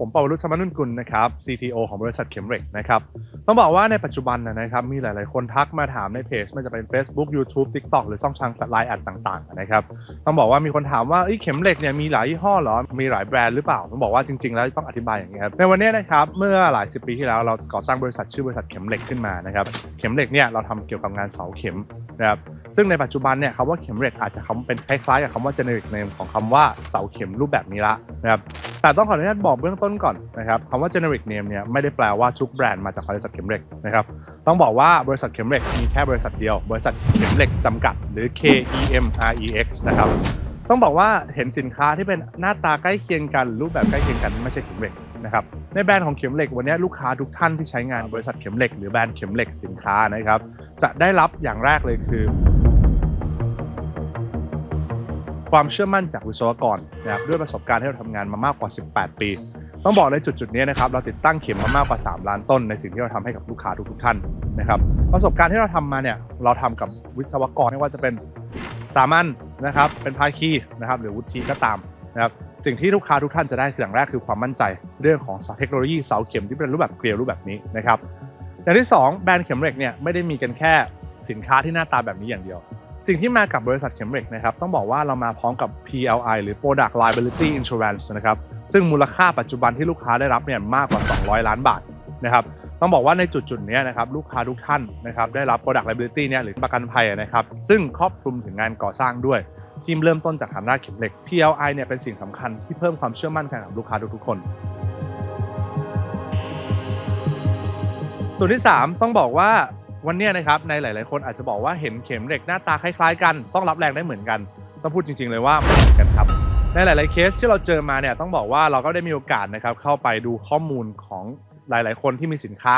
ผมปวรุษชมนุ่นกุลนะครับ CTO ของบริษัทเข็มเร็กนะครับต้องบอกว่าในปัจจุบันนะครับมีหลาย ๆ คนทักมาถามในเพจไม่ว่าจะเป็น Facebook YouTube TikTok หรือช่องทางไลน์แอดต่าง ๆ นะครับต้องบอกว่ามีคนถามว่าเข็มเหล็กเนี่ยมีหลายยี่ห้อหรอ มีหลายแบรนด์หรือเปล่าต้องบอกว่าจริง ๆ แล้วต้องอธิบายอย่างนี้ครับในวันนี้นะครับเมื่อหลายสิบปีที่แล้วเราก่อตั้งบริษัทชื่อบริษัทเข็มเหล็กขึ้นมานะครับเข็มเหล็กเนี่ยเราทำเกี่ยวกับงานเสาเข็ม นะครับซึ่งในปัจจุบันเนี่ยคำว่าเข็มเหล็กอาจจะคำเป็นคล้ายๆกับคำว่า generic name ของคำว่าเสาเข็มรูปแบบนี้ละนะครับแต่ต้องขออนุญาตบอกเบื้องต้นก่อนนะครับคำว่า generic name เนี่ยไม่ได้แปลว่าทุกแบรนด์มาจากบริษัทเข็มเหล็กนะครับต้องบอกว่าบริษัทเข็มเหล็กมีแค่บริษัทเดียว บริษัทเข็มเหล็กจำกัด หรือ KEMREX นะครับต้องบอกว่าเห็นสินค้าที่เป็นหน้าตาใกล้เคียงกันรูปแบบใกล้เคียงกันไม่ใช่เข็มเหล็ก นะครับในแบรนด์ของเข็มเหล็กวันนี้ลูกค้าทุกท่านที่ใช้งานบริษัทเข็มเหล็กหรือแบรนด์เข็มเหล็กสินค้านะครับจะได้รับอย่างแรกเลยคือ ความเชื่อมั่นจากวิศวกรนะครับด้วยประสบการณ์ที่เราทำงานมามากกว่า 18 ปีต้องบอกในจุดจุดๆนี้นะครับเราติดตั้งเข็มมามากกว่า 3 ล้านต้นในสิ่งที่เราทำให้กับลูกค้าทุกๆท่านนะครับประสบการณ์ที่เราทำมาเนี่ยเราทำกับวิศวกรไม่ว่าจะเป็นสามัญนะครับเป็นภาคีนะครับหรือวุฒิก็ตาม นะครับสิ่งที่ลูกค้าทุกท่านจะได้คืออย่างแรกคือความมั่นใจ เรื่องของเทคโนโลยีเสาเข็มที่เป็นรูปแบบเกลียวรูปแบบนี้นะครับอย่างที่สองแบรนด์เข็มเหล็กเนี่ยไม่ได้มีกันแค่สินค้าที่หน้าตาแบบนี้อย่างเดียว สิ่งที่มากับบริษัทเข็มเหล็กนะครับต้องบอกว่าเรามาพร้อมกับ PLI หรือ Product Liability Insurance นะครับซึ่งมูลค่าปัจจุบันที่ลูกค้าได้รับเนี่ยมากกว่า 200 ล้านบาทนะครับ ต้องบอกว่าในจุดจุดๆนี้นะครับลูกค้าทุกท่านนะครับได้รับ Product Liability เนี่ยหรือประกันภัยนะครับซึ่งครอบคลุมถึงงานก่อสร้างด้วยทีมเริ่มต้นจากฐานรากเข็มเหล็ก PLI เนี่ยเป็นสิ่งสำคัญที่เพิ่มความเชื่อมั่นกันกับลูกค้าทุกๆคน ส่วนที่ 3 ต้องบอกว่าวันนี้นะครับในหลาย ๆ คนอาจจะบอกว่าเห็นเข็มเหล็กหน้าตาคล้าย ๆ กัน ต้องรับแรงได้เหมือนกัน ต้องพูดจริง ๆ เลยว่าไม่เหมือนกันครับในหลาย ๆ เคสที่เราเจอมาเนี่ยต้องบอกว่าเราก็ได้มีโอกาสนะครับเข้าไปดูข้อมูลของ หลาย ๆ คนที่มีสินค้า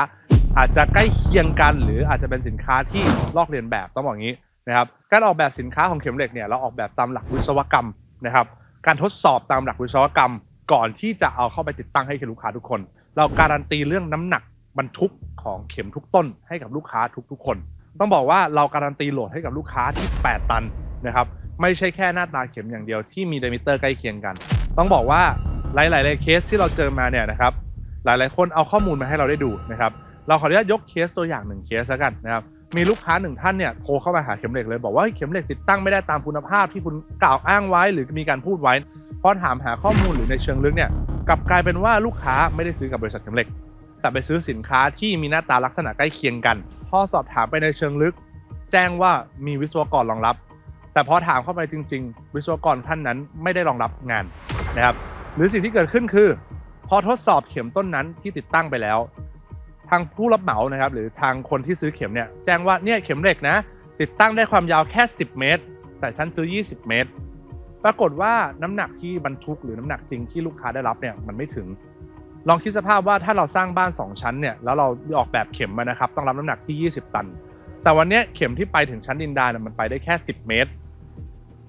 อาจจะใกล้เคียงกันหรืออาจจะเป็นสินค้าที่ลอกเลียนแบบต้องบอกอย่างนี้นะครับการออกแบบสินค้าของเข็มเหล็กเนี่ยเราออกแบบตามหลักวิศวกรรมนะครับการทดสอบตามหลักวิศวกรรม ก่อนที่จะเอาเข้าไปติดตั้งให้กับลูกค้าทุกคน เราการันตีเรื่องน้ำหนักบรรทุกของเข็มทุกต้นให้กับลูกค้าทุกๆคน ต้องบอกว่าเราการันตีโหลดให้กับลูกค้าที่ 8 ตันนะครับไม่ใช่แค่หน้าตาเข็มอย่างเดียวที่มีเดมิเตอร์ใกล้เคียงกัน ต้องบอกว่าหลายๆเคสที่เราเจอมาเนี่ยนะครับ หลาย ๆ คนเอาข้อมูลมาให้เราได้ดูนะครับเราขออนุญาตยกเคสตัวอย่างหนึ่งเคสแล้วกันนะครับมีลูกค้าหนึ่งท่านเนี่ยโทรเข้ามาหาเข็มเหล็กเลยบอกว่าเข็มเหล็กติดตั้งไม่ได้ตามคุณภาพที่คุณกล่าวอ้างไว้ หรือมีการพูดไว้พอถามหาข้อมูลหรือในเชิงลึกเนี่ยกลับกลายเป็นว่าลูกค้าไม่ได้ซื้อกับบริษัทเข็มเหล็ก แต่ไปซื้อสินค้าที่มีหน้าตาลักษณะใกล้เคียงกัน พอสอบถามไปในเชิงลึก แจ้งว่ามีวิศวกรรองรับ แต่พอถามเข้าไปจริง ๆ วิศวกรท่านนั้นไม่ได้รองรับงานนะครับหรือสิ่งที่เกิดขึ้นคือ พอทดสอบเข็มต้นนั้นที่ติดตั้งไปแล้ว ทางผู้รับเหมานะครับ หรือทางคนที่ซื้อเข็มเนี่ยแจ้งว่าเนี่ยเข็มเหล็กนะ ติดตั้งได้ความยาวแค่ 10 เมตร แต่ฉันซื้อ 20 เมตร ปรากฏว่าน้ำหนักที่บรรทุกหรือน้ำหนักจริงที่ลูกค้าได้รับเนี่ยมันไม่ถึง ลองคิดสภาพว่าถ้าเราสร้างบ้าน 2 ชั้นเนี่ยแล้วเราออกแบบเข็มมานะครับ ต้องรับน้ำหนักที่ 20 ตัน แต่วันเนี้ยเข็มที่ไปถึงชั้นดินดานยมันไปได้แค่ 10 เมตร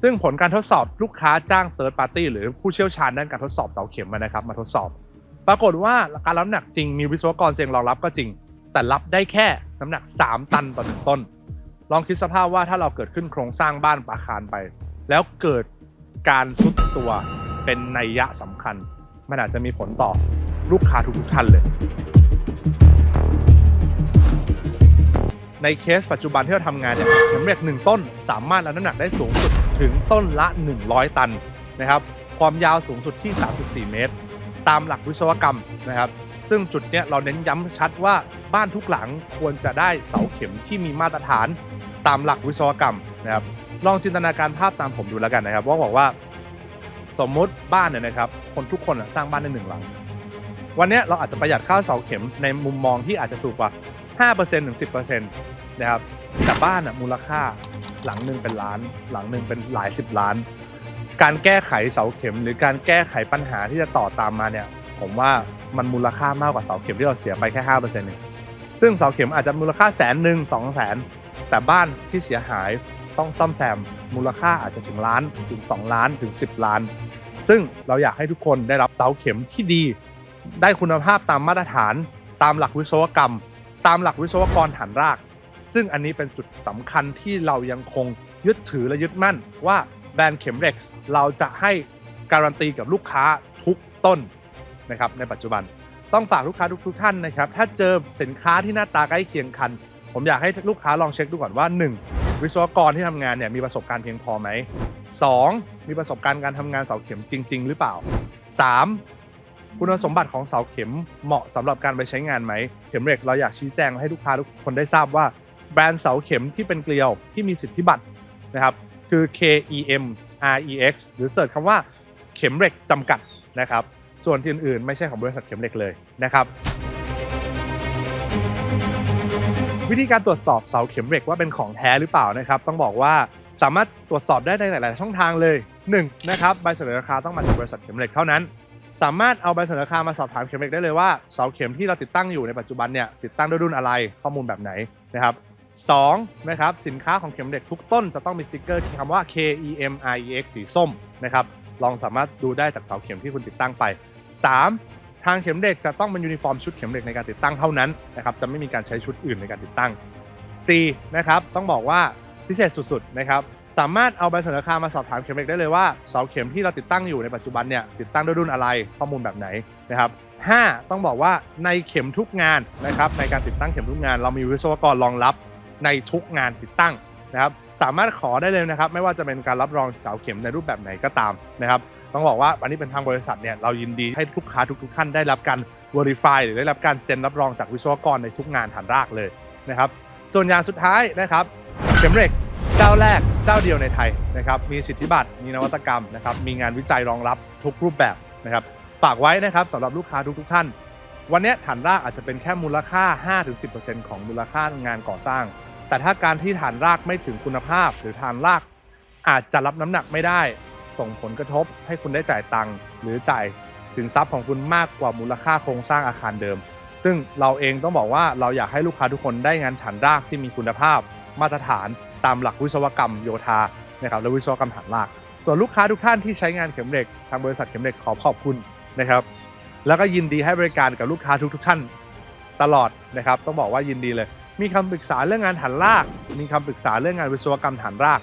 ซึ่งผลการทดสอบลูกค้าจ้างเ h ิร์ดปาร์ตี้หรือผู้เชี่ยวชาญด้านการทดสอบเสาเข็มมานะครับมาทดสอบ ปรากฏว่าการรับน้ำหนักจริงมีวิศวกรเซ็งรองรับก็จริง แต่รับได้แค่น้ำหนัก 3 ตันต่อหนึ่งต้น ลองคิดสภาพว่าถ้าเราเกิดขึ้นโครงสร้างบ้านปาคารไป แล้วเกิดการทรุดตัวเป็นนัยยะสำคัญ มันอาจจะมีผลต่อลูกค้าทุกๆท่านเลย ในเคสปัจจุบันที่เราทำงานเนี่ยเข็มเหล็กหนึ่งต้น สามารถรับน้ำหนักได้สูงสุดถึงต้นละ 100 ตันนะครับความยาวสูงสุดที่ 34 เมตร ตามหลักวิศวกรรมนะครับ ซึ่งจุดเนี้ยเราเน้นย้ำชัดว่าบ้านทุกหลังควรจะได้เสาเข็มที่มีมาตรฐานตามหลักวิศวกรรมนะครับลองจินตนาการภาพตามผมดูแล้วกันนะครับว่าบอกว่า สมมุติบ้านเนี่ยนะครับ คนทุกคนสร้างบ้านได้หนึ่งหลัง วันนี้เราอาจจะประหยัดค่าเสาเข็มในมุมมองที่อาจจะถูกกว่า5%ถึง 10%นะครับแต่บ้านอะมูลค่าหลังหนึ่งเป็นล้าน หลังหนึ่งเป็นหลายสิบล้าน การแก้ไขเสาเข็ม หรือการแก้ไขปัญหาที่จะต่อตามมาเนี่ยผมว่ามันมูลค่ามากกว่าเสาเข็มที่เราเสียไปแค่5%เองซึ่งเสาเข็มอาจจะมูลค่าแสนหนึ่งสองแสนแต่บ้านที่เสียหายต้องซ่อมแซมมูลค่าอาจจะถึงล้านถึง 2 ล้านถึง 10 ล้าน ซึ่งเราอยากให้ทุกคนได้รับเสาเข็มที่ดี ได้คุณภาพตามมาตรฐาน ตามหลักวิศวกรรม ตามหลักวิศวกรฐานราก ซึ่งอันนี้เป็นจุดสำคัญที่เรายังคงยึดถือและยึดมั่นว่า แบรนด์เข็มเร็กซ์เราจะให้การันตีกับลูกค้าทุกต้นนะครับในปัจจุบันต้องฝากลูกค้าทุกๆท่านนะครับ ถ้าเจอสินค้าที่หน้าตาใกล้เคียงกัน ผมอยากให้ลูกค้าลองเช็คดูก่อนว่า 1. วิศวกรที่ทำงานเนี่ยมีประสบการณ์เพียงพอไหม 2. มีประสบการณ์การทำงานเสาเข็มจริง ๆ หรือเปล่า 3. คุณสมบัติของเสาเข็มเหมาะสำหรับการไปใช้งานไหม เข็มเหล็กเราอยากชี้แจงให้ลูกค้าทุกคนได้ทราบว่าแบรนด์เสาเข็มที่เป็นเกลียวที่มีสิทธิบัตรนะครับ คือ KEM REX หรือเสิร์ชคำว่าเข็มเหล็กจำกัดนะครับ ส่วนที่อื่นๆ ไม่ใช่ของบริษัทเข็มเหล็กเลยนะครับ วิธีการตรวจสอบเสาเข็มเหล็กว่าเป็นของแท้หรือเปล่านะครับ ต้องบอกว่าสามารถตรวจสอบได้ในหลาย ๆ ช่องทางเลย 1. นะครับใบเสนอราคาต้องมาจากบริษัทเข็มเหล็กเท่านั้น สามารถเอาใบเสนอราคามาสอบถามเข็มเหล็กได้เลยว่าเสาเข็มที่เราติดตั้งอยู่ในปัจจุบันเนี่ยติดตั้งด้วยรุ่นอะไรข้อมูลแบบไหนนะครับ 2. นะครับสินค้าของเข็มเหล็กทุกต้นจะต้องมีสติกเกอร์ที่คำว่า KEM REX สีส้มนะครับลองสามารถดูได้จากเสาเข็มที่คุณติดตั้งไป 3. ทางเข็มเหล็กจะต้องเป็นยูนิฟอร์มชุดเข็มเหล็กในการติดตั้งเท่านั้นนะครับจะไม่มีการใช้ชุดอื่นในการติดตั้ง 4. นะครับต้องบอกว่าพิเศษสุดๆนะครับสามารถเอาใบเสนอราคามาสอบถามเข็มเหล็กได้เลยว่าเสาเข็มที่เราติดตั้งอยู่ในปัจจุบันเนี่ยติดตั้งด้วยรุ่นอะไรข้อมูลแบบไหนนะครับ 5. ต้องบอกว่าในเข็มทุกงานนะครับในการติดตั้งเข็มทุกงาน เรามีวิศวกรรองรับ ในทุกงานติดตั้งนะครับสามารถขอได้เลยนะครับ ไม่ว่าจะเป็นการรับรองเสาเข็มในรูปแบบไหนก็ตามนะครับ ต้องบอกว่าวันนี้เป็นทางบริษัทเนี่ยเรายินดีให้ลูกค้าทุกๆท่านได้รับการ verify หรือได้รับการเซ็นรับรองจากวิศวกรในทุกงานฐานรากเลยนะครับ ส่วนอย่างสุดท้ายนะครับเข็มเหล็กเจ้าแรกเจ้าเดียวในไทยนะครับมีสิทธิบัตรมีนวัตกรรมนะครับมีงานวิจัยรองรับทุกรูปแบบนะครับฝากไว้นะครับสำหรับลูกค้าทุกๆท่าน วันนี้ฐานรากอาจจะเป็นแค่มูลค่า 5-10%ของมูลค่างานก่อสร้าง แต่ถ้าการที่ฐานรากไม่ถึงคุณภาพ หรือฐานรากอาจจะรับน้ำหนักไม่ได้ ส่งผลกระทบให้คุณได้จ่ายตังค์หรือจ่ายสินทรัพย์ของคุณมากกว่ามูลค่าโครงสร้างอาคารเดิม ซึ่งเราเองต้องบอกว่าเราอยากให้ลูกค้าทุกคนได้งานฐานรากที่มีคุณภาพ มาตรฐานตามหลักวิศวกรรมโยธานะครับและวิศวกรรมฐานราก ส่วนลูกค้าทุกท่านที่ใช้งานเข็มเหล็กทางบริษัทเข็มเหล็กขอขอบคุณนะครับแล้วก็ยินดีให้บริการกับลูกค้าทุกๆท่านตลอดนะครับ ต้องบอกว่ายินดีเลย มีคำปรึกษาเรื่องงานฐานราก มีคำปรึกษาเรื่องงานวิศวกรรมฐานราก